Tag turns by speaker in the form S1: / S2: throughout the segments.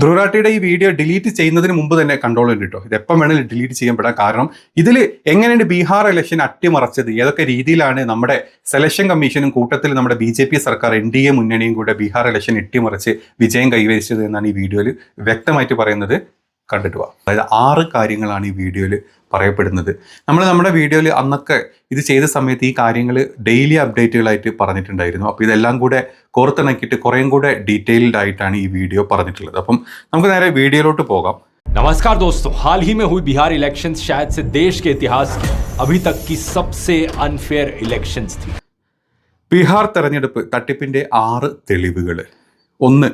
S1: ധ്രുവരാട്ടിയുടെ ഈ video delete ചെയ്യുന്നതിന് മുമ്പ് തന്നെ കൺട്രോൾ കേട്ടോ ഇത് എപ്പം വേണമെങ്കിലും ഡിലീറ്റ് ചെയ്യാൻ കാരണം ഇതിൽ എങ്ങനെയാണ് ബീഹാർ ഇലക്ഷൻ അട്ടിമറച്ചത്? ഏതൊക്കെ രീതിയിലാണ് നമ്മുടെ സെലക്ഷൻ കമ്മീഷനും കൂട്ടത്തിൽ നമ്മുടെ ബി ജെ പി സർക്കാർ എൻ ഡി എ മുന്നണിയും കൂടെ ബീഹാർ ഇലക്ഷൻ ഇട്ടിമറിച്ച് വിജയം കൈവരിച്ചത് എന്നാണ് ഈ വീഡിയോയിൽ വ്യക്തമായിട്ട് പറയുന്നത്. കണ്ടിട്ട് പോവാം അതായത് ആറ് കാര്യങ്ങളാണ് ഈ വീഡിയോയിൽ പറയപ്പെടുന്നത് നമ്മൾ നമ്മുടെ വീഡിയോയിൽ അന്നൊക്കെ ഇത് ചെയ്ത സമയത്ത് ഈ കാര്യങ്ങൾ ഡെയിലി അപ്ഡേറ്റുകളായിട്ട് പറഞ്ഞിട്ടുണ്ടായിരുന്നു അപ്പോൾ ഇതെല്ലാം കൂടെ കോർത്തിണക്കിയിട്ട് കുറേയും കൂടെ ഡീറ്റെയിൽഡ് ആയിട്ടാണ് ഈ വീഡിയോ പറഞ്ഞിട്ടുള്ളത് അപ്പം നമുക്ക് നേരെ വീഡിയോയിലോട്ട് പോകാം
S2: नमस्कार दोस्तों हाल ही में हुई बिहार इलेक्शंस शायद से देश के इतिहास की अभी तक की सबसे अनफेयर इलेक्शंस थी
S1: ബീഹാർ തെരഞ്ഞെടുപ്പ് തട്ടിപ്പിന്റെ ആറ് തെളിവുകൾ ഒന്ന്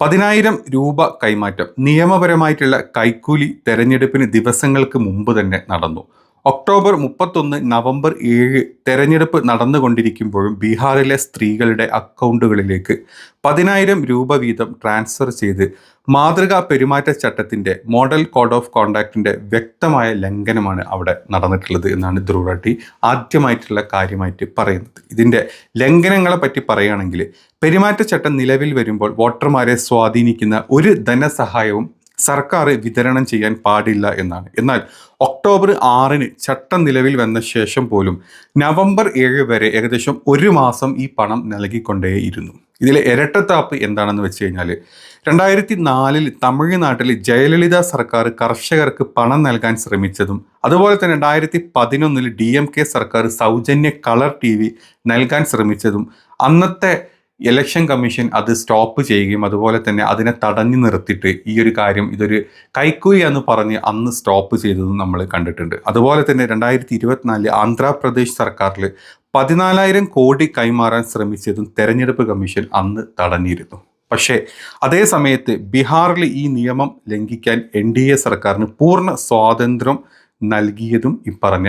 S1: പതിനായിരം രൂപ കൈമാറ്റം. നിയമപരമായിട്ടുള്ള കൈക്കൂലി തെരഞ്ഞെടുപ്പിന് ദിവസങ്ങൾക്ക് മുമ്പ് തന്നെ നടന്നു. ഒക്ടോബർ മുപ്പത്തൊന്ന് നവംബർ ഏഴ് തെരഞ്ഞെടുപ്പ് നടന്നുകൊണ്ടിരിക്കുമ്പോഴും ബീഹാറിലെ സ്ത്രീകളുടെ അക്കൗണ്ടുകളിലേക്ക് പതിനായിരം രൂപ വീതം ട്രാൻസ്ഫർ ചെയ്ത് മാതൃകാ പെരുമാറ്റച്ചട്ടത്തിന്റെ മോഡൽ കോഡ് ഓഫ് കോണ്ടാക്റ്റിന്റെ വ്യക്തമായ ലംഘനമാണ് അവിടെ നടന്നിട്ടുള്ളത് എന്നാണ് ധ്രുവട്ടി ആദ്യമായിട്ടുള്ള കാര്യമായിട്ട് പറയുന്നത്. ഇതിന്റെ ലംഘനങ്ങളെ പറ്റി പറയുകയാണെങ്കിൽ പെരുമാറ്റച്ചട്ടം നിലവിൽ വരുമ്പോൾ വോട്ടർമാരെ സ്വാധീനിക്കുന്ന ഒരു ധനസഹായവും സർക്കാർ വിതരണം ചെയ്യാൻ പാടില്ല എന്നാണ്. എന്നാൽ ഒക്ടോബർ ആറിന് ചട്ടം നിലവിൽ വന്ന ശേഷം പോലും നവംബർ ഏഴ് വരെ ഏകദേശം ഒരു മാസം ഈ പണം നൽകിക്കൊണ്ടേയിരുന്നു. ഇതിലെ ഇരട്ടത്താപ്പ് എന്താണെന്ന് വെച്ച് കഴിഞ്ഞാൽ രണ്ടായിരത്തി നാലിൽ തമിഴ്നാട്ടിൽ ജയലളിത സർക്കാർ കർഷകർക്ക് പണം നൽകാൻ ശ്രമിച്ചതും അതുപോലെ തന്നെ രണ്ടായിരത്തി പതിനൊന്നിൽ ഡി എം കെ സർക്കാർ സൗജന്യ കളർ ടി വി നൽകാൻ ശ്രമിച്ചതും അന്നത്തെ ഇലക്ഷൻ കമ്മീഷൻ അത് സ്റ്റോപ്പ് ചെയ്യുകയും അതുപോലെ തന്നെ അതിനെ തടഞ്ഞു നിർത്തിയിട്ട് ഈ ഒരു കാര്യം ഇതൊരു കൈക്കൂലി എന്ന് പറഞ്ഞ് അന്ന് സ്റ്റോപ്പ് ചെയ്തതും നമ്മൾ കണ്ടിട്ടുണ്ട്. അതുപോലെ തന്നെ രണ്ടായിരത്തി ഇരുപത്തിനാലിൽ ആന്ധ്രാപ്രദേശ് സർക്കാരിൽ പതിനാലായിരം കോടി കൈമാറാൻ ശ്രമിച്ചതും തെരഞ്ഞെടുപ്പ് കമ്മീഷൻ അന്ന് തടഞ്ഞിരുന്നു. പക്ഷേ അതേ സമയത്ത് ബീഹാറിൽ ഈ നിയമം ലംഘിക്കാൻ എൻ ഡി എ സർക്കാരിന് പൂർണ സ്വാതന്ത്ര്യം നൽകിയതും ഈ പറഞ്ഞ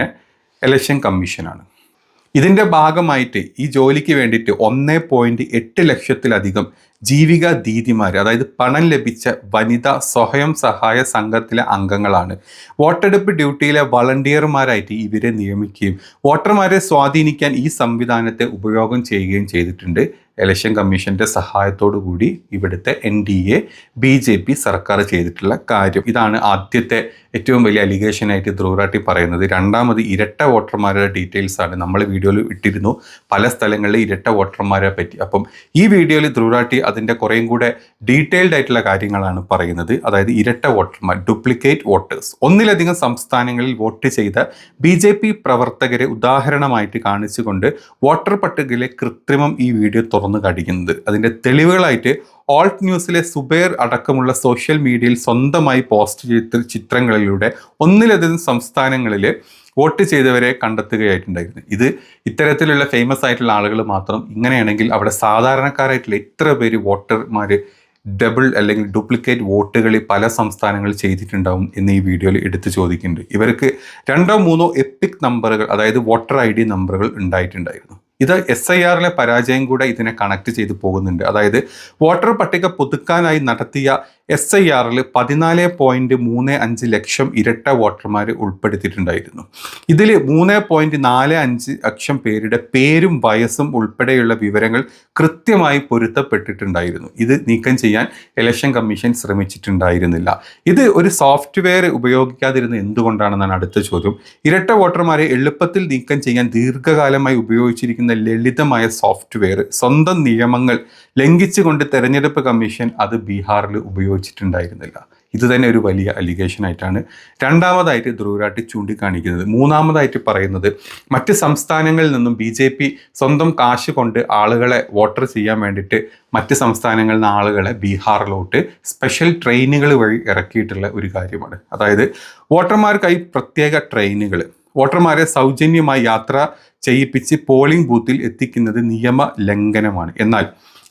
S1: ഇലക്ഷൻ കമ്മീഷനാണ് ഇതിന്റെ ഭാഗമായിട്ട് ഈ ജോലിക്ക് വേണ്ടിയിട്ട് ഒന്നേ പോയിന്റ് എട്ട് ലക്ഷത്തിലധികം ജീവിക ദീദിമാർ അതായത് പണം ലഭിച്ച വനിതാ സ്വയം സഹായ സംഘത്തിലെ അംഗങ്ങളാണ്. വോട്ടെടുപ്പ് ഡ്യൂട്ടിയിലെ വളണ്ടിയർമാരായിട്ട് ഇവരെ നിയമിക്കുകയും വോട്ടർമാരെ സ്വാധീനിക്കാൻ ഈ സംവിധാനത്തെ ഉപയോഗം ചെയ്യുകയും ചെയ്തിട്ടുണ്ട്. ഇലക്ഷൻ കമ്മീഷന്റെ കൂടി ഇവിടുത്തെ N D A B J P സർക്കാർ ചെയ്തിട്ടുള്ള കാര്യം. ഇതാണ് ആദ്യത്തെ ഏറ്റവും വലിയ അലിഗേഷനായിട്ട് ധ്രുവറാട്ടി പറയുന്നത്. രണ്ടാമത് ഇരട്ട വോട്ടർമാരുടെ ഡീറ്റെയിൽസാണ് നമ്മൾ വീഡിയോയിൽ ഇട്ടിരുന്നു. പല സ്ഥലങ്ങളിൽ ഇരട്ട വോട്ടർമാരെ പറ്റി. അപ്പം ഈ വീഡിയോയിൽ ധ്രുവറാട്ടി അതിന്റെ കുറേയും കൂടെ ഡീറ്റെയിൽഡ് ആയിട്ടുള്ള കാര്യങ്ങളാണ് പറയുന്നത്. അതായത് ഇരട്ട വോട്ടർമാർ ഡ്യൂപ്ലിക്കേറ്റ് വോട്ടേഴ്സ് ഒന്നിലധികം സംസ്ഥാനങ്ങളിൽ വോട്ട് ചെയ്ത ബി ജെ പി പ്രവർത്തകരെ ഉദാഹരണമായിട്ട് കാണിച്ചുകൊണ്ട് വോട്ടർ പട്ടികയിലെ കൃത്രിമം ഈ വീഡിയോ തുറന്നു കാണിക്കുന്നത് അതിന്റെ തെളിവുകളായിട്ട് ഓൾട്ട് ന്യൂസിലെ സുബേർ അടക്കമുള്ള സോഷ്യൽ മീഡിയയിൽ സ്വന്തമായി പോസ്റ്റ് ചെയ്ത ചിത്രങ്ങളിലൂടെ ഒന്നിലധികം സംസ്ഥാനങ്ങളിൽ വോട്ട് ചെയ്തവരെ കണ്ടെത്തുകയായിട്ടുണ്ടായിരുന്നു. ഇത് ഇത്തരത്തിലുള്ള ഫേമസ് ആയിട്ടുള്ള ആളുകൾ മാത്രം ഇങ്ങനെയാണെങ്കിൽ അവിടെ സാധാരണക്കാരായിട്ടുള്ള ഇത്ര പേര് വോട്ടർമാർ ഡബിൾ അല്ലെങ്കിൽ ഡ്യൂപ്ലിക്കേറ്റ് വോട്ടുകൾ പല സംസ്ഥാനങ്ങളിൽ ചെയ്തിട്ടുണ്ടാവും എന്ന് ഈ വീഡിയോയിൽ എടുത്തു ചോദിക്കുന്നുണ്ട്. ഇവർക്ക് രണ്ടോ മൂന്നോ എപ്പിക് നമ്പറുകൾ അതായത് വോട്ടർ ഐ ഡി നമ്പറുകൾ ഉണ്ടായിട്ടുണ്ടായിരുന്നു. ഇത് എസ് ഐ ആറിലെ പരാജയം കൂടെ ഇതിനെ കണക്ട് ചെയ്ത് പോകുന്നുണ്ട്. അതായത് വോട്ടർ പട്ടിക പുതുക്കാനായി നടത്തിയ എസ് ഐ ആറിൽ പതിനാല് പോയിന്റ് മൂന്ന് അഞ്ച് ലക്ഷം ഇരട്ട വോട്ടർമാർ ഉൾപ്പെടുത്തിയിട്ടുണ്ടായിരുന്നു. ഇതിൽ മൂന്ന് പോയിന്റ് നാല് അഞ്ച് ലക്ഷം പേരുടെ പേരും വയസ്സും ഉൾപ്പെടെയുള്ള വിവരങ്ങൾ കൃത്യമായി പൊരുത്തപ്പെട്ടിട്ടുണ്ടായിരുന്നു. ഇത് നീക്കം ചെയ്യാൻ ഇലക്ഷൻ കമ്മീഷൻ ശ്രമിച്ചിട്ടുണ്ടായിരുന്നില്ല. ഇത് ഒരു സോഫ്റ്റ്വെയർ ഉപയോഗിക്കാതിരുന്ന എന്തുകൊണ്ടാണെന്നാണ് അടുത്ത ചോദ്യം. ഇരട്ട വോട്ടർമാരെ എളുപ്പത്തിൽ നീക്കം ചെയ്യാൻ ദീർഘകാലമായി ഉപയോഗിച്ചിരിക്കുന്ന ലളിതമായ സോഫ്റ്റ്വെയർ സ്വന്തം നിയമങ്ങൾ ലംഘിച്ചുകൊണ്ട് തെരഞ്ഞെടുപ്പ് കമ്മീഷൻ അത് ബീഹാറിൽ ഉപയോഗിച്ചിട്ടുണ്ടായിരുന്നില്ല ഇത് തന്നെ ഒരു വലിയ അലിഗേഷൻ ആയിട്ടാണ്. രണ്ടാമതായിട്ട് ധ്രുവരാട്ടി ചൂണ്ടിക്കാണിക്കുന്നത്. മൂന്നാമതായിട്ട് പറയുന്നത് മറ്റ് സംസ്ഥാനങ്ങളിൽ നിന്നും ബി ജെ പി സ്വന്തം കാശ് കൊണ്ട് ആളുകളെ വോട്ടർ ചെയ്യാൻ വേണ്ടിയിട്ട് മറ്റ് സംസ്ഥാനങ്ങളിൽ നിന്ന് ആളുകളെ ബീഹാറിലോട്ട് സ്പെഷ്യൽ ട്രെയിനുകൾ വഴി ഇറക്കിയിട്ടുള്ള ഒരു കാര്യമാണ്. അതായത് വോട്ടർമാർക്കായി പ്രത്യേക ട്രെയിനുകൾ വോട്ടർമാരെ സൗജന്യമായി യാത്ര ചെയ്യിപ്പിച്ച് പോളിംഗ് ബൂത്തിൽ എത്തിക്കുന്നത് നിയമ ലംഘനമാണ് എന്നാൽ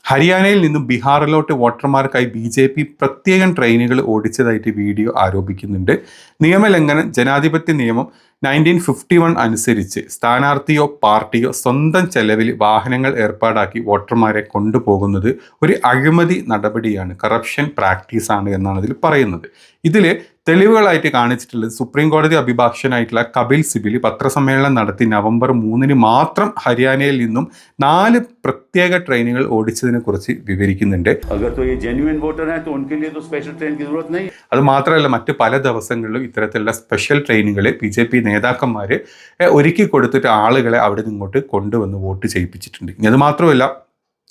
S1: ഹരിയാനയിൽ നിന്നും ബീഹാറിലോട്ട് വോട്ടർമാർക്കായി ബി ജെ പി പ്രത്യേകം ട്രെയിനുകൾ ഓടിച്ചതായിട്ട് വീഡിയോ ആരോപിക്കുന്നുണ്ട്. നിയമലംഘനം ജനാധിപത്യ നിയമം നയന്റീൻ ഫിഫ്റ്റി വൺ അനുസരിച്ച് സ്ഥാനാർത്ഥിയോ പാർട്ടിയോ സ്വന്തം ചെലവിൽ വാഹനങ്ങൾ ഏർപ്പാടാക്കി വോട്ടർമാരെ കൊണ്ടുപോകുന്നത് ഒരു അഴിമതി നടപടിയാണ് കറപ്ഷൻ പ്രാക്ടീസാണ് എന്നാണ് ഇതിൽ പറയുന്നത്. ഇതിൽ തെളിവുകളായിട്ട് കാണിച്ചിട്ടുള്ളത് സുപ്രീം കോടതി അഭിഭാഷകനായിട്ടുള്ള കപിൽ സിബിലി പത്രസമ്മേളനം നടത്തി നവംബർ മൂന്നിന് മാത്രം ഹരിയാനയിൽ നിന്നും നാല് പ്രത്യേക ട്രെയിനുകൾ ഓടിച്ചതിനെ കുറിച്ച് വിവരിക്കുന്നുണ്ട്. അത് മാത്രമല്ല മറ്റ് പല ദിവസങ്ങളിലും ഇത്തരത്തിലുള്ള സ്പെഷ്യൽ ട്രെയിനുകൾ ബി ജെ പി നേതാക്കന്മാർ ഒരുക്കി കൊടുത്തിട്ട് ആളുകളെ അവിടെ നിന്നിങ്ങോട്ട് കൊണ്ടുവന്ന് വോട്ട് ചെയ്യിപ്പിച്ചിട്ടുണ്ട്. അത് മാത്രമല്ല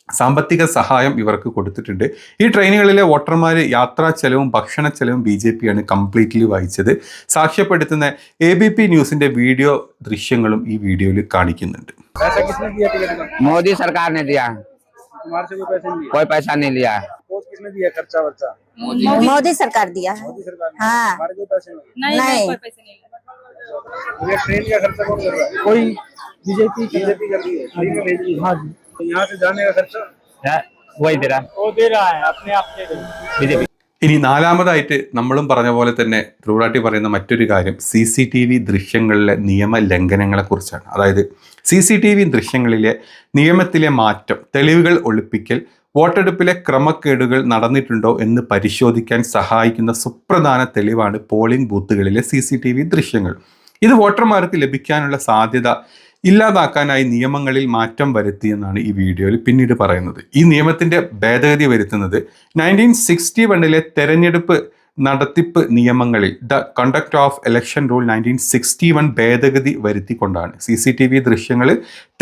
S1: സാമ്പത്തിക സഹായം ഇവർക്ക് കൊടുത്തിട്ടുണ്ട് ഈ ട്രെയിനുകളിലെ വോട്ടർമാർ യാത്രാ ചെലവും ഭക്ഷണ ചെലവും ബി ജെ പിയാണ് കംപ്ലീറ്റ്ലി വഹിച്ചത് സാക്ഷ്യപ്പെടുത്തുന്ന എ ബി പി ന്യൂസിന്റെ വീഡിയോ ദൃശ്യങ്ങളും ഈ വീഡിയോയിൽ കാണിക്കുന്നുണ്ട്
S3: पैसा किसने दिया टिकट का
S4: मोदी सरकार ने दिया
S3: तुम्हारे से कोई पैसे नहीं लिया
S4: कोई पैसा नहीं लिया
S3: पोस्ट किसने दिया खर्चा वर्चा
S5: मोदी सरकार दिया है
S3: मोदी सरकार ने
S5: हाँ।
S3: हमारे कोई पैसे नहीं
S5: नहीं नहीं
S3: तो ये ट्रेन का खर्चा कौन कर रहा है कोई बीजेपी बीजेपी कर रही है फ्री में भेज रही है हाँ जी तो जाने का खर्चा
S1: ഇനി നാലാമതായിട്ട് നമ്മളും പറഞ്ഞ പോലെ തന്നെ ത്രൂറാട്ടി പറയുന്ന മറ്റൊരു കാര്യം. സി സി ടി വി ദൃശ്യങ്ങളിലെ നിയമലംഘനങ്ങളെക്കുറിച്ചാണ് അതായത് സി സി ടി വി ദൃശ്യങ്ങളിലെ നിയമത്തിലെ മാറ്റം തെളിവുകൾ ഒളിപ്പിക്കൽ വോട്ടെടുപ്പിലെ ക്രമക്കേടുകൾ നടന്നിട്ടുണ്ടോ എന്ന് പരിശോധിക്കാൻ സഹായിക്കുന്ന സുപ്രധാന തെളിവാണ് പോളിംഗ് ബൂത്തുകളിലെ സി സി ടി വി ദൃശ്യങ്ങൾ. ഇത് വോട്ടർമാർക്ക് ലഭിക്കാനുള്ള സാധ്യത ഇല്ലാതാക്കാനായി നിയമങ്ങളിൽ മാറ്റം വരുത്തിയെന്നാണ് ഈ വീഡിയോയിൽ പിന്നീട് പറയുന്നത്. ഈ നിയമത്തിന്റെ ഭേദഗതി വരുത്തുന്നത് നയന്റീൻ സിക്സ്റ്റി വണ്ണിലെ തെരഞ്ഞെടുപ്പ് നടത്തിപ്പ് നിയമങ്ങളിൽ the conduct of election rule nineteen sixty one ഭേദഗതി വരുത്തിക്കൊണ്ടാണ്. സി സി ടി വി ദൃശ്യങ്ങൾ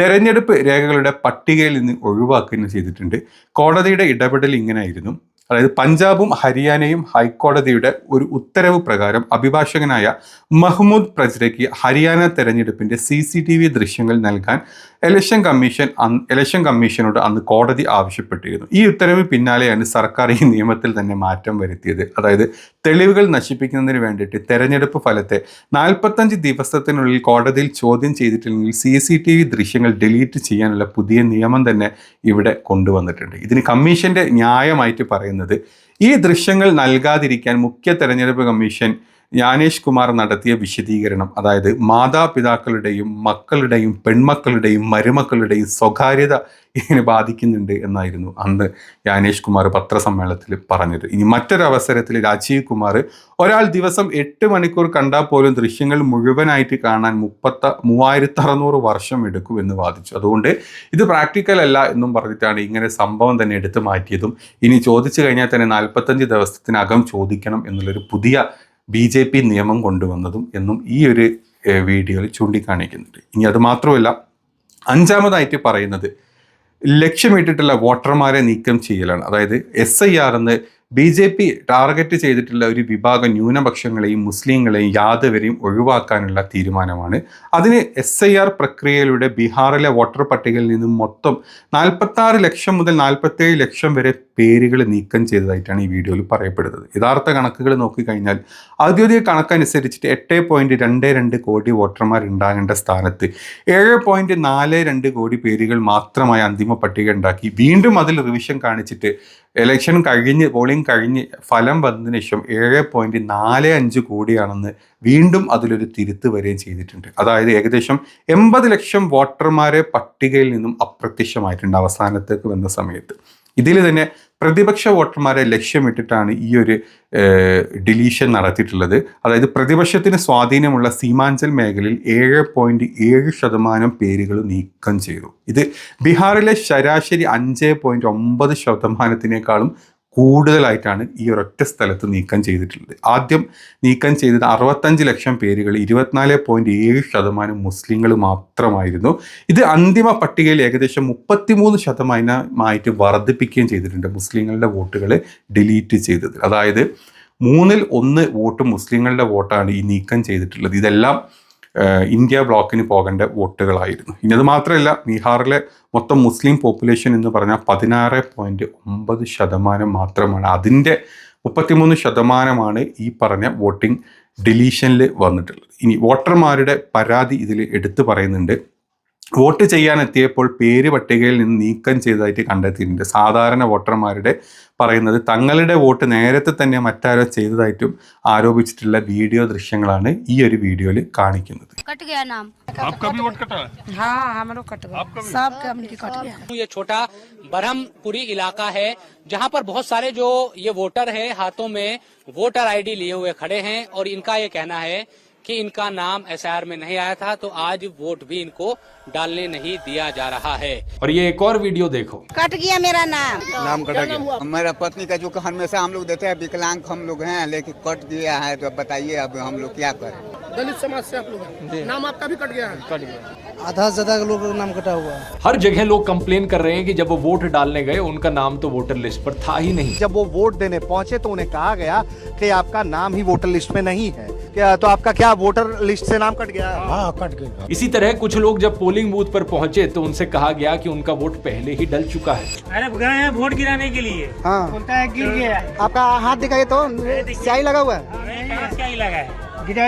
S1: തെരഞ്ഞെടുപ്പ് രേഖകളുടെ പട്ടികയിൽ നിന്ന് ഒഴിവാക്കുകയും ചെയ്തിട്ടുണ്ട്. കോടതിയുടെ ഇടപെടൽ ഇങ്ങനെയായിരുന്നു. അതായത് പഞ്ചാബും ഹരിയാനയും ഹൈക്കോടതിയുടെ ഒരു ഉത്തരവ് പ്രകാരം അഭിഭാഷകനായ മഹ്മൂദ് പ്രജ്രയ്ക്ക് ഹരിയാന തെരഞ്ഞെടുപ്പിന്റെ സി സി ടി വി ദൃശ്യങ്ങൾ നൽകാൻ ഇലക്ഷൻ കമ്മീഷൻ ഇലക്ഷൻ കമ്മീഷനോട് അന്ന് കോടതി ആവശ്യപ്പെട്ടിരുന്നു. ഈ ഉത്തരവ് പിന്നാലെയാണ് സർക്കാർ ഈ നിയമത്തിൽ തന്നെ മാറ്റം വരുത്തിയത്. അതായത് തെളിവുകൾ നശിപ്പിക്കുന്നതിന് വേണ്ടിയിട്ട് തെരഞ്ഞെടുപ്പ് ഫലത്തെ നാൽപ്പത്തഞ്ച് ദിവസത്തിനുള്ളിൽ കോടതിയിൽ ചോദ്യം ചെയ്തിട്ടില്ലെങ്കിൽ സി സി ടി വി ദൃശ്യങ്ങൾ ഡിലീറ്റ് ചെയ്യാനുള്ള പുതിയ നിയമം തന്നെ ഇവിടെ കൊണ്ടുവന്നിട്ടുണ്ട്. ഇതിന് കമ്മീഷന്റെ ന്യായമായിട്ട് പറയുന്നത് ഈ ദൃശ്യങ്ങൾ നൽകാതിരിക്കാൻ മുഖ്യ തെരഞ്ഞെടുപ്പ് കമ്മീഷൻ ജ്ഞാനേഷ് കുമാർ നടത്തിയ വിശദീകരണം അതായത് മാതാപിതാക്കളുടെയും മക്കളുടെയും പെൺമക്കളുടെയും മരുമക്കളുടെയും സ്വകാര്യത ഇതിനെ ബാധിക്കുന്നുണ്ട് എന്നായിരുന്നു അന്ന് ജ്ഞാനേഷ് കുമാർ പത്രസമ്മേളനത്തിൽ പറഞ്ഞത്. ഇനി മറ്റൊരവസരത്തിൽ രാജീവ് കുമാർ ഒരാൾ ദിവസം എട്ട് മണിക്കൂർ കണ്ടാൽ പോലും ദൃശ്യങ്ങൾ മുഴുവനായിട്ട് കാണാൻ മുപ്പത്ത മൂവായിരത്തി അറുന്നൂറ് വർഷം എടുക്കും എന്ന് വാദിച്ചു. അതുകൊണ്ട് ഇത് പ്രാക്ടിക്കൽ അല്ല എന്നും പറഞ്ഞിട്ടാണ് ഇങ്ങനെ സംഭവം തന്നെ എടുത്തു മാറ്റിയതും. ഇനി ചോദിച്ചു കഴിഞ്ഞാൽ തന്നെ നാൽപ്പത്തഞ്ച് ദിവസത്തിനകം ചോദിക്കണം എന്നുള്ളൊരു പുതിയ ബി ജെ പി നിയമം കൊണ്ടുവന്നതും എന്നും ഈ ഒരു വീഡിയോയിൽ ചൂണ്ടിക്കാണിക്കുന്നുണ്ട്. ഇനി അത് മാത്രമല്ല അഞ്ചാമതായിട്ട് പറയുന്നത് ലക്ഷ്യമിട്ടിട്ടുള്ള വോട്ടർമാരെ നീക്കം ചെയ്യലാണ്. അതായത് എസ് ഐ ആർ എന്ന് ബി ജെ പി ടാർഗറ്റ് ചെയ്തിട്ടുള്ള ഒരു വിഭാഗം ന്യൂനപക്ഷങ്ങളെയും മുസ്ലിങ്ങളെയും യാദവരെയും ഒഴിവാക്കാനുള്ള തീരുമാനമാണ്. അതിന് എസ് ഐ ആർ പ്രക്രിയയിലൂടെ ബീഹാറിലെ വോട്ടർ പട്ടികയിൽ നിന്നും മൊത്തം നാൽപ്പത്തി ലക്ഷം മുതൽ നാൽപ്പത്തേഴ് ലക്ഷം വരെ പേരുകൾ നീക്കം ചെയ്തതായിട്ടാണ് ഈ വീഡിയോയിൽ പറയപ്പെടുന്നത്. യഥാർത്ഥ കണക്കുകൾ നോക്കിക്കഴിഞ്ഞാൽ ഔദ്യോഗിക കണക്കനുസരിച്ചിട്ട് എട്ട് പോയിന്റ് രണ്ട് രണ്ട് കോടി വോട്ടർമാർ ഉണ്ടാകേണ്ട സ്ഥാനത്ത് ഏഴ് പോയിന്റ് നാല് രണ്ട് കോടി പേരുകൾ മാത്രമായി അന്തിമ പട്ടിക ഉണ്ടാക്കി. വീണ്ടും അതിൽ റിവിഷൻ കാണിച്ചിട്ട് എലക്ഷൻ കഴിഞ്ഞ് പോളിംഗ് കഴിഞ്ഞ് ഫലം വന്നതിന് ശേഷം ഏഴ് പോയിന്റ് നാല് അഞ്ച് കോടിയാണെന്ന് വീണ്ടും അതിലൊരു തിരുത്ത് വരികയും ചെയ്തിട്ടുണ്ട്. അതായത് ഏകദേശം എൺപത് ലക്ഷം വോട്ടർമാരെ പട്ടികയിൽ നിന്നും അപ്രത്യക്ഷമായിട്ടുണ്ട് അവസാനത്തേക്ക് വന്ന സമയത്ത്. ഇതിൽ തന്നെ പ്രതിപക്ഷ വോട്ടർമാരെ ലക്ഷ്യമിട്ടിട്ടാണ് ഈ ഒരു ഡിലീഷൻ നടത്തിയിട്ടുള്ളത്. അതായത് പ്രതിപക്ഷത്തിന് സ്വാധീനമുള്ള സീമാഞ്ചൽ മേഖലയിൽ ഏഴ് പോയിന്റ് ഏഴ് ശതമാനം പേരുകൾ നീക്കം ചെയ്തു. ഇത് ബീഹാറിലെ ശരാശരി അഞ്ച് പോയിന്റ് ഒമ്പത് ശതമാനത്തിനേക്കാളും കൂടുതലായിട്ടാണ് ഈ ഒരൊറ്റ സ്ഥലത്ത് നീക്കം ചെയ്തിട്ടുള്ളത്. ആദ്യം നീക്കം ചെയ്തത് അറുപത്തഞ്ച് ലക്ഷം പേരുകൾ ഇരുപത്തിനാല് പോയിന്റ് ഏഴ് ശതമാനം മുസ്ലിങ്ങൾ മാത്രമായിരുന്നു. ഇത് അന്തിമ പട്ടികയിൽ ഏകദേശം മുപ്പത്തിമൂന്ന് ശതമാനമായിട്ട് വർദ്ധിപ്പിക്കുകയും ചെയ്തിട്ടുണ്ട് മുസ്ലിങ്ങളുടെ വോട്ടുകൾ ഡിലീറ്റ് ചെയ്തത്. അതായത് മൂന്നിൽ ഒന്ന് വോട്ട് മുസ്ലിങ്ങളുടെ വോട്ടാണ് ഈ നീക്കം ചെയ്തിട്ടുള്ളത്. ഇതെല്ലാം ഇന്ത്യ ബ്ലോക്കിന് പോകേണ്ട വോട്ടുകളായിരുന്നു. ഇനി അത് മാത്രമല്ല ബീഹാറിലെ മൊത്തം മുസ്ലിം പോപ്പുലേഷൻ എന്ന് പറഞ്ഞാൽ പതിനാറ് പോയിന്റ് ഒമ്പത് ശതമാനം മാത്രമാണ്. അതിന്റെ മുപ്പത്തിമൂന്ന് ശതമാനമാണ് ഈ പറഞ്ഞ വോട്ടിംഗ് ഡിലീഷനിൽ വന്നിട്ടുള്ളത്. ഇനി വോട്ടർമാരുടെ പരാതി ഇതിൽ എടുത്തു പറയുന്നുണ്ട്. വോട്ട് ചെയ്യാനെത്തിയപ്പോൾ പേര് പട്ടികയിൽ നിന്ന് നീക്കം ചെയ്തതായിട്ട് കണ്ടെത്തിയിട്ടുണ്ട് സാധാരണ വോട്ടർമാരുടെ പറയുന്നത് തങ്ങളുടെ വോട്ട് നേരത്തെ തന്നെ മറ്റാരോ ചെയ്തതായിട്ടും ആരോപിച്ചിട്ടുള്ള വീഡിയോ ദൃശ്യങ്ങളാണ് ഈ ഒരു വീഡിയോയിൽ കാണിക്കുന്നത്
S5: कट गया नाम आपका भी वोट कटा हाँ हमारो कट गया सबके हमने कट गया
S6: ये छोटा बरहमपुरी इलाका है जहां पर बहुत सारे जो ये वोटर है हाथों में वोटर आईडी लिए हुए खड़े हैं और इनका ये कहना है कि इनका नाम एस में नहीं आया था तो आज वोट भी इनको डालने नहीं दिया जा रहा है।
S2: और ये एक और वीडियो देखो।
S5: कट गया मेरा नाम।
S7: नाम कट गया। मेरा पत्नी का जो हमेशा हम लोग देते हैं विकलांग हम लोग हैं लेकिन कट गया है तो अब बताइए अब हम लोग क्या करें?
S3: दलित समाज से आप लोग नाम आपका भी कट गया है। कट गया। आधा से ज़्यादा लोगों का नाम कटा हुआ है।
S2: हर जगह लोग कंप्लेन कर रहे हैं कि जब वो वोट डालने गए उनका नाम तो वोटर लिस्ट पर था ही नहीं।
S8: जब वो वोट देने पहुँचे तो उन्हें कहा गया कि आपका नाम ही वोटर लिस्ट में नहीं है। क्या तो आपका क्या वोटर लिस्ट से नाम कट गया? हाँ कट गया।
S2: इसी तरह कुछ लोग जब पोलिंग बूथ पर पहुँचे तो उनसे कहा गया कि उनका वोट पहले ही डल चुका है।
S3: अरे गए हैं वोट गिराने के लिए।
S8: हाँ।
S3: बोलता है गिर गया
S8: आपका हाथ दिखाइए तो स्याही लगा हुआ है?
S3: क्या ही लगा है? गिरा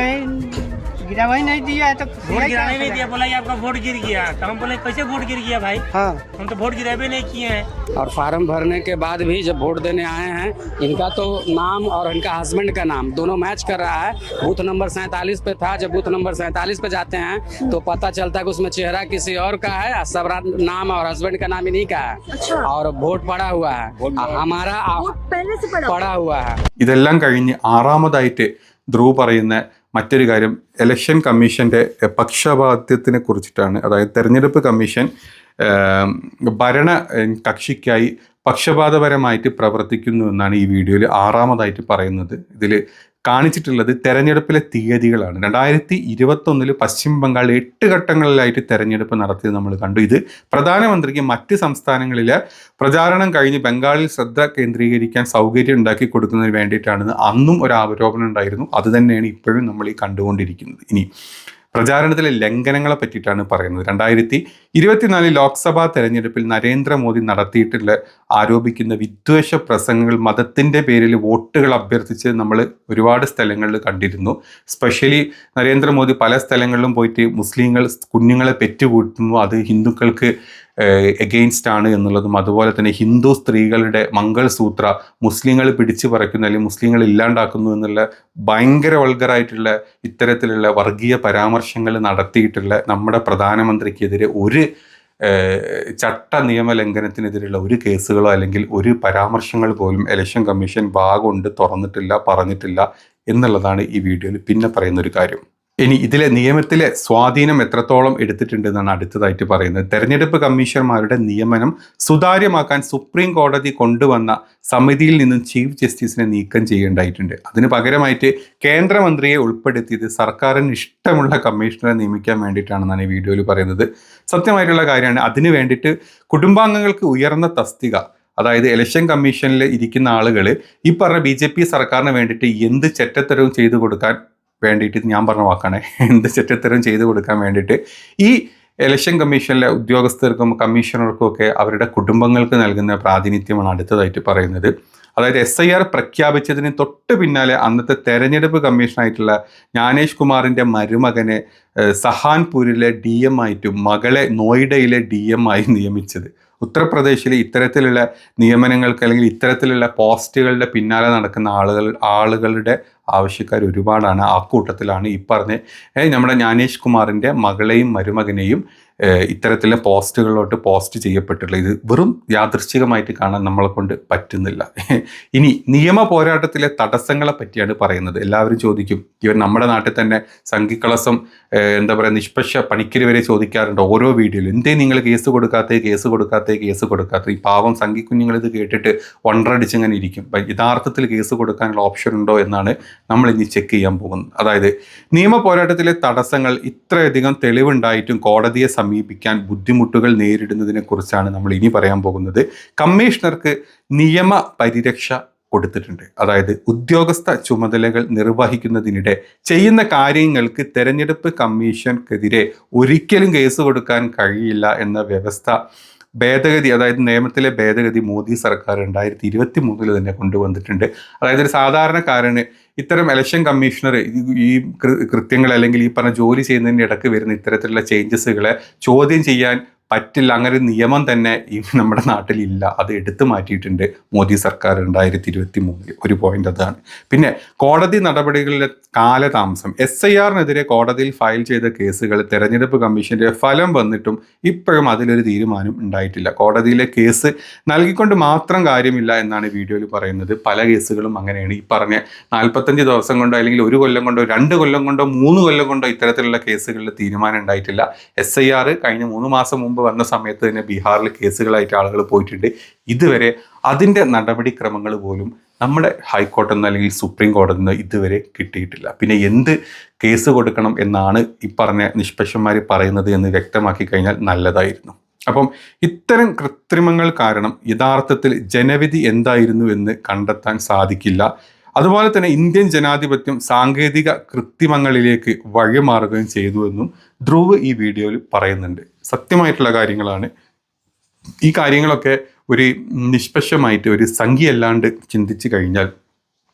S3: गिरा वही नहीं दिया है तो वोट गिराने नहीं दिया बोला आपका वोट गिर गया तो हम बोले कैसे वोट गिर गया भाई
S8: हाँ
S3: हम तो वोट गिराबे नहीं किए हैं
S6: और फार्म भरने के बाद भी जब वोट देने आए हैं इनका तो नाम और इनका हस्बैंड का नाम दोनों मैच कर रहा है बूथ नंबर सैतालीस पे था जब बूथ नंबर सैतालीस पे जाते हैं तो पता चलता है कि उसमें चेहरा किसी और का है सब नाम और हस्बैंड का नाम इन्हीं का है और वोट पड़ा हुआ है हमारा
S5: पहले से पड़ा
S6: पड़ा हुआ है
S1: ഇതെല്ലാം കഴിഞ്ഞ് ആറാമതായിട്ട് ധ്രുവ് പറയുന്ന മറ്റൊരു കാര്യം ഇലക്ഷൻ കമ്മീഷന്റെ പക്ഷപാത്യത്തിനെ കുറിച്ചിട്ടാണ്. അതായത് തെരഞ്ഞെടുപ്പ് കമ്മീഷൻ ഭരണ കക്ഷിക്കായി പക്ഷപാതപരമായിട്ട് പ്രവർത്തിക്കുന്നു എന്നാണ് ഈ വീഡിയോയിൽ ആറാമതായിട്ട് പറയുന്നത്. ഇതിൽ കാണിച്ചിട്ടുള്ളത് തെരഞ്ഞെടുപ്പിലെ തീയതികളാണ്. രണ്ടായിരത്തി ഇരുപത്തൊന്നിൽ പശ്ചിമ ബംഗാൾ എട്ട് ഘട്ടങ്ങളിലായിട്ട് തെരഞ്ഞെടുപ്പ് നടത്തിയത് നമ്മൾ കണ്ടു. ഇത് പ്രധാനമന്ത്രിക്ക് മറ്റ് സംസ്ഥാനങ്ങളിലെ പ്രചാരണം കഴിഞ്ഞ് ബംഗാളിൽ ശ്രദ്ധ കേന്ദ്രീകരിക്കാൻ സൗകര്യം ഉണ്ടാക്കി കൊടുക്കുന്നതിന് വേണ്ടിയിട്ടാണെന്ന് അന്നും ഒരു ആരോപണം ഉണ്ടായിരുന്നു. അത് തന്നെയാണ് ഇപ്പോഴും നമ്മൾ ഈ കണ്ടുകൊണ്ടിരിക്കുന്നത്. ഇനി പ്രചാരണത്തിലെ ലംഘനങ്ങളെ പറ്റിയിട്ടാണ് പറയുന്നത്. രണ്ടായിരത്തി ഇരുപത്തിനാലിൽ ലോക്സഭാ തെരഞ്ഞെടുപ്പിൽ നരേന്ദ്രമോദി നടത്തിയിട്ടുള്ള ആരോപിക്കുന്ന വിദ്വേഷ പ്രസംഗങ്ങൾ മതത്തിന്റെ പേരിൽ വോട്ടുകൾ അഭ്യർത്ഥിച്ച് നമ്മൾ ഒരുപാട് സ്ഥലങ്ങളിൽ കണ്ടിരുന്നു. സ്പെഷ്യലി നരേന്ദ്രമോദി പല സ്ഥലങ്ങളിലും പോയിട്ട് മുസ്ലിങ്ങൾ കുഞ്ഞുങ്ങളെ പെറ്റുകൂട്ടുന്നു. അത് ഹിന്ദുക്കൾക്ക് എഗെയിൻസ്റ്റ് ആണ് എന്നുള്ളതും അതുപോലെ തന്നെ ഹിന്ദു സ്ത്രീകളുടെ മംഗൾസൂത്ര മുസ്ലിങ്ങൾ പിടിച്ചു പറിക്കുന്നു അല്ലെങ്കിൽ മുസ്ലിങ്ങൾ ഇല്ലാണ്ടാക്കുന്നു എന്നുള്ള ഭയങ്കര വൾഗറായിട്ടുള്ള ഇത്തരത്തിലുള്ള വർഗീയ പരാമർശങ്ങൾ നടത്തിയിട്ടുള്ള നമ്മുടെ പ്രധാനമന്ത്രിക്കെതിരെ ഒരു ചട്ട നിയമ ലംഘനത്തിനെതിരെയുള്ള ഒരു കേസുകളോ അല്ലെങ്കിൽ ഒരു പരാമർശങ്ങൾ പോലും ഇലക്ഷൻ കമ്മീഷൻ വാഗുണ്ട് തുറന്നിട്ടില്ല പറഞ്ഞിട്ടില്ല എന്നുള്ളതാണ് ഈ വീഡിയോയിൽ പിന്നെ പറയുന്ന ഒരു കാര്യം. ഇനി ഇതിലെ നിയമത്തിലെ സ്വാധീനം എത്രത്തോളം എടുത്തിട്ടുണ്ട് എന്നാണ് അടുത്തതായിട്ട് പറയുന്നത്. തെരഞ്ഞെടുപ്പ് കമ്മീഷണർമാരുടെ നിയമനം സുതാര്യമാക്കാൻ സുപ്രീം കോടതി കൊണ്ടുവന്ന സമിതിയിൽ നിന്നും ചീഫ് ജസ്റ്റിസിനെ നീക്കം ചെയ്യേണ്ടതായിട്ടുണ്ട്. അതിന് പകരമായിട്ട് കേന്ദ്രമന്ത്രിയെ ഉൾപ്പെടുത്തിയത് സർക്കാരിന് ഇഷ്ടമുള്ള കമ്മീഷണറെ നിയമിക്കാൻ വേണ്ടിയിട്ടാണെന്നാണ് ഈ വീഡിയോയിൽ പറയുന്നത്. സത്യമായിട്ടുള്ള കാര്യമാണ്. അതിന് വേണ്ടിയിട്ട് കുടുംബാംഗങ്ങൾക്ക് ഉയർന്ന തസ്തിക അതായത് ഇലക്ഷൻ കമ്മീഷനിൽ ഇരിക്കുന്ന ആളുകൾ ഈ പറഞ്ഞ ബി ജെ പി സർക്കാരിന് വേണ്ടിയിട്ട് എന്ത് ചെറ്റത്തരവും ചെയ്തു കൊടുക്കാൻ വേണ്ടിയിട്ട് ഞാൻ പറഞ്ഞ വാക്കാണ്. എന്ത് ചെറ്റത്തരം ചെയ്തു കൊടുക്കാൻ വേണ്ടിയിട്ട് ഈ ഇലക്ഷൻ കമ്മീഷനിലെ ഉദ്യോഗസ്ഥർക്കും കമ്മീഷണർക്കും ഒക്കെ അവരുടെ കുടുംബങ്ങൾക്ക് നൽകുന്ന പ്രാതിനിധ്യമാണ് അടുത്തതായിട്ട് പറയുന്നത്. അതായത് എസ് ഐ ആർ പ്രഖ്യാപിച്ചതിന് തൊട്ട് പിന്നാലെ അന്നത്തെ തെരഞ്ഞെടുപ്പ് കമ്മീഷനായിട്ടുള്ള ജ്ഞാനേഷ് കുമാറിന്റെ മരുമകനെ സഹാൻപൂരിലെ ഡി എം ആയിട്ടും മകളെ നോയിഡയിലെ ഡി എം ആയി നിയമിച്ചത്. ഉത്തർപ്രദേശിലെ ഇത്തരത്തിലുള്ള നിയമനങ്ങൾക്ക് അല്ലെങ്കിൽ ഇത്തരത്തിലുള്ള പോസ്റ്റുകളുടെ പിന്നാലെ നടക്കുന്ന ആളുകൾ ആളുകളുടെ ആവശ്യക്കാർ ഒരുപാടാണ് ആ കൂട്ടത്തിലാണ് ഈ പറഞ്ഞ നമ്മുടെ ജ്ഞാനേഷ് കുമാറിന്റെ മകളെയും മരുമകനെയും ഏഹ്, ഇത്തരത്തിലുള്ള പോസ്റ്റുകളിലോട്ട് പോസ്റ്റ് ചെയ്യപ്പെട്ടുള്ള ഇത് വെറും യാദൃശ്ചികമായിട്ട് കാണാൻ നമ്മളെ കൊണ്ട് പറ്റുന്നില്ല. ഇനി നിയമ പോരാട്ടത്തിലെ തടസ്സങ്ങളെ പറ്റിയാണ് പറയുന്നത്. എല്ലാവരും ചോദിക്കും. ഇവർ നമ്മുടെ നാട്ടിൽ തന്നെ സംഘിക്കളസം എന്താ പറയുക നിഷ്പക്ഷ പണിക്കര് വരെ ചോദിക്കാറുണ്ട് ഓരോ വീഡിയോയിലും. എന്തേ നിങ്ങൾ കേസ് കൊടുക്കാത്ത കേസ് കൊടുക്കാത്ത കേസ് കൊടുക്കാത്ത ഈ പാവം സംഘി കുഞ്ഞുങ്ങൾ ഇത് കേട്ടിട്ട് ഒണ്ടടിച്ചിങ്ങനെ ഇരിക്കും. യഥാർത്ഥത്തിൽ കേസ് കൊടുക്കാനുള്ള ഓപ്ഷൻ ഉണ്ടോ എന്നാണ് നമ്മൾ ഇനി ചെക്ക് ചെയ്യാൻ പോകുന്നത്. അതായത് നിയമ പോരാട്ടത്തിലെ തടസ്സങ്ങൾ ഇത്രയധികം തെളിവുണ്ടായിട്ടും കോടതിയെ സമീപിക്കാൻ ബുദ്ധിമുട്ടുകൾ നേരിടുന്നതിനെ കുറിച്ചാണ് നമ്മൾ ഇനി പറയാൻ പോകുന്നത്. കമ്മീഷണർക്ക് നിയമ പരിരക്ഷ കൊടുത്തിട്ടുണ്ട്. അതായത് ഉദ്യോഗസ്ഥ ചുമതലകൾ നിർവഹിക്കുന്നതിനിടെ ചെയ്യുന്ന കാര്യങ്ങൾക്ക് തെരഞ്ഞെടുപ്പ് കമ്മീഷൻക്കെതിരെ ഒരിക്കലും കേസ് കൊടുക്കാൻ കഴിയില്ല എന്ന വ്യവസ്ഥ ഭേദഗതി അതായത് നിയമത്തിലെ ഭേദഗതി മോദി സർക്കാർ രണ്ടായിരത്തി ഇരുപത്തി മൂന്നിൽ തന്നെ കൊണ്ടുവന്നിട്ടുണ്ട്. അതായത് ഒരു സാധാരണക്കാരന് ഇത്തരം ഇലക്ഷൻ കമ്മീഷണർ ഈ കൃത്യങ്ങൾ അല്ലെങ്കിൽ ഈ പറഞ്ഞ ജോലി ചെയ്യുന്നതിന്റെ ഇടയ്ക്ക് വരുന്ന ഇത്തരത്തിലുള്ള ചേഞ്ചസുകളെ ചോദ്യം ചെയ്യാൻ പറ്റില്ല. അങ്ങനെ നിയമം തന്നെ ഈ നമ്മുടെ നാട്ടിലില്ല. അത് എടുത്തു മാറ്റിയിട്ടുണ്ട് മോദി സർക്കാർ രണ്ടായിരത്തി ഇരുപത്തി മൂന്നിൽ ഒരു പോയിന്റ് അതാണ്. പിന്നെ കോടതി നടപടികളിലെ കാലതാമസം. എസ് ഐ ആറിനെതിരെ കോടതിയിൽ ഫയൽ ചെയ്ത കേസുകൾ തെരഞ്ഞെടുപ്പ് കമ്മീഷന്റെ ഫലം വന്നിട്ടും ഇപ്പോഴും അതിലൊരു തീരുമാനം ഉണ്ടായിട്ടില്ല. കോടതിയിലെ കേസ് നൽകിക്കൊണ്ട് മാത്രം കാര്യമില്ല എന്നാണ് വീഡിയോയിൽ പറയുന്നത്. പല കേസുകളും അങ്ങനെയാണ്. ഈ പറഞ്ഞ നാൽപ്പത്തഞ്ച് ദിവസം കൊണ്ടോ അല്ലെങ്കിൽ ഒരു കൊല്ലം കൊണ്ടോ രണ്ട് കൊല്ലം കൊണ്ടോ മൂന്ന് കൊല്ലം കൊണ്ടോ ഇത്തരത്തിലുള്ള കേസുകളിൽ തീരുമാനം ഉണ്ടായിട്ടില്ല. എസ് ഐ ആർ കഴിഞ്ഞ മൂന്ന് മാസം മുമ്പ് വന്ന സമയത്ത് തന്നെ ബീഹാറിൽ കേസുകളായിട്ട് ആളുകൾ പോയിട്ടുണ്ട്. ഇതുവരെ അതിന്റെ നടപടിക്രമങ്ങൾ പോലും നമ്മുടെ ഹൈക്കോടതി നിന്ന് അല്ലെങ്കിൽ സുപ്രീം കോടതി നിന്ന് ഇതുവരെ കിട്ടിയിട്ടില്ല. പിന്നെ എന്ത് കേസ് കൊടുക്കണം എന്നാണ് ഈ പറഞ്ഞ നിഷ്പക്ഷന്മാർ പറയുന്നത് എന്ന് വ്യക്തമാക്കി കഴിഞ്ഞാൽ നല്ലതായിരുന്നു. അപ്പം ഇത്തരം കൃത്രിമങ്ങൾ കാരണം യഥാർത്ഥത്തിൽ ജനവിധി എന്തായിരുന്നു എന്ന് കണ്ടെത്താൻ സാധിക്കില്ല. അതുപോലെ തന്നെ ഇന്ത്യൻ ജനാധിപത്യം സാങ്കേതിക കൃത്രിമങ്ങളിലേക്ക് വഴിമാറുകയും ചെയ്തു എന്നും ധ്രുവ് ഈ വീഡിയോയിൽ പറയുന്നുണ്ട്. സത്യമായിട്ടുള്ള കാര്യങ്ങളാണ്. ഈ കാര്യങ്ങളൊക്കെ ഒരു നിഷ്പക്ഷമായിട്ട് ഒരു സംഖ്യയല്ലാണ്ട് ചിന്തിച്ചു കഴിഞ്ഞാൽ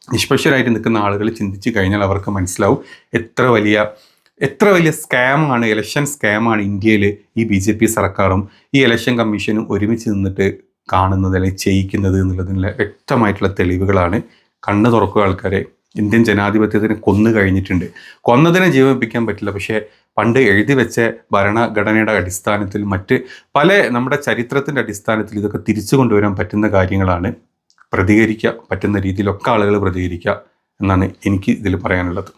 S1: നിഷ്പക്ഷരായിട്ട് നിൽക്കുന്ന ആളുകൾ ചിന്തിച്ചു കഴിഞ്ഞാൽ അവർക്ക് മനസ്സിലാവും എത്ര വലിയ എത്ര വലിയ സ്കാമാണ് ഇലക്ഷൻ സ്കാമാണ് ഇന്ത്യയിൽ ഈ ബി ജെ പി സർക്കാരും ഈ ഇലക്ഷൻ കമ്മീഷനും ഒരുമിച്ച് നിന്നിട്ട് കാണുന്നത് അല്ലെങ്കിൽ ചെയ്യിക്കുന്നത് എന്നുള്ളതിനുള്ള വ്യക്തമായിട്ടുള്ള തെളിവുകളാണ് കണ്ണു തുറക്കുക ആൾക്കാരെ. ഇന്ത്യൻ ജനാധിപത്യത്തിന് കൊന്നു കഴിഞ്ഞിട്ടുണ്ട്. കൊന്നതിനെ ജീവിപ്പിക്കാൻ പറ്റില്ല. പക്ഷേ പണ്ട് എഴുതി വെച്ച ഭരണഘടനയുടെ അടിസ്ഥാനത്തിൽ മറ്റ് പല നമ്മുടെ ചരിത്രത്തിന്റെ അടിസ്ഥാനത്തിൽ ഇതൊക്കെ തിരിച്ചു കൊണ്ടുവരാൻ പറ്റുന്ന കാര്യങ്ങളാണ് പ്രതികരിക്കുക പറ്റുന്ന രീതിയിലൊക്കെ ആളുകൾ പ്രതികരിക്കുക എന്നാണ് എനിക്ക് ഇതിൽ പറയാനുള്ളത്.